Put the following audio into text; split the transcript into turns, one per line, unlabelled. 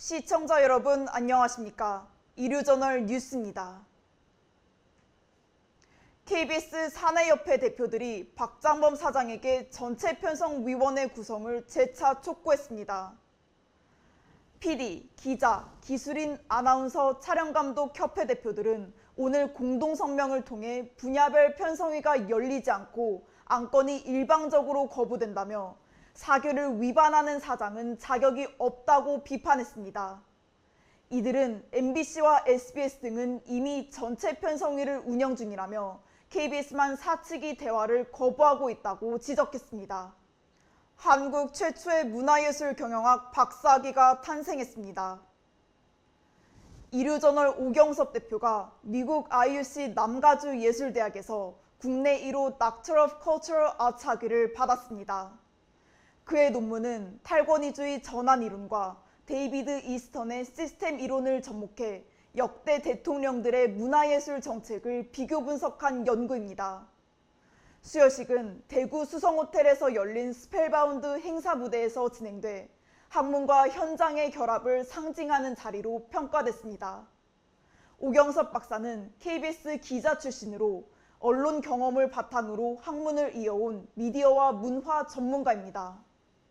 시청자 여러분 안녕하십니까? 이류저널 뉴스입니다. KBS 사내협회 대표들이 박장범 사장에게 전체 편성 위원회 구성을 재차 촉구했습니다. PD, 기자, 기술인, 아나운서, 촬영감독 협회 대표들은 오늘 공동성명을 통해 분야별 편성위가 열리지 않고 안건이 일방적으로 거부된다며 사규를 위반하는 사장은 자격이 없다고 비판했습니다. 이들은 MBC와 SBS 등은 이미 전체 편성위를 운영 중이라며 KBS만 사측이 대화를 거부하고 있다고 지적했습니다. 한국 최초의 문화예술 경영학 박사학위가 탄생했습니다. 이류저널 오경섭 대표가 미국 IUC 남가주 예술대학에서 국내 1호 Doctor of Cultural Arts 학위를 받았습니다. 그의 논문은 탈권위주의 전환 이론과 데이비드 이스턴의 시스템 이론을 접목해 역대 대통령들의 문화예술 정책을 비교 분석한 연구입니다. 수여식은 대구 수성호텔에서 열린 스펠바운드 행사 무대에서 진행돼 학문과 현장의 결합을 상징하는 자리로 평가됐습니다. 오경섭 박사는 KBS 기자 출신으로 언론 경험을 바탕으로 학문을 이어온 미디어와 문화 전문가입니다.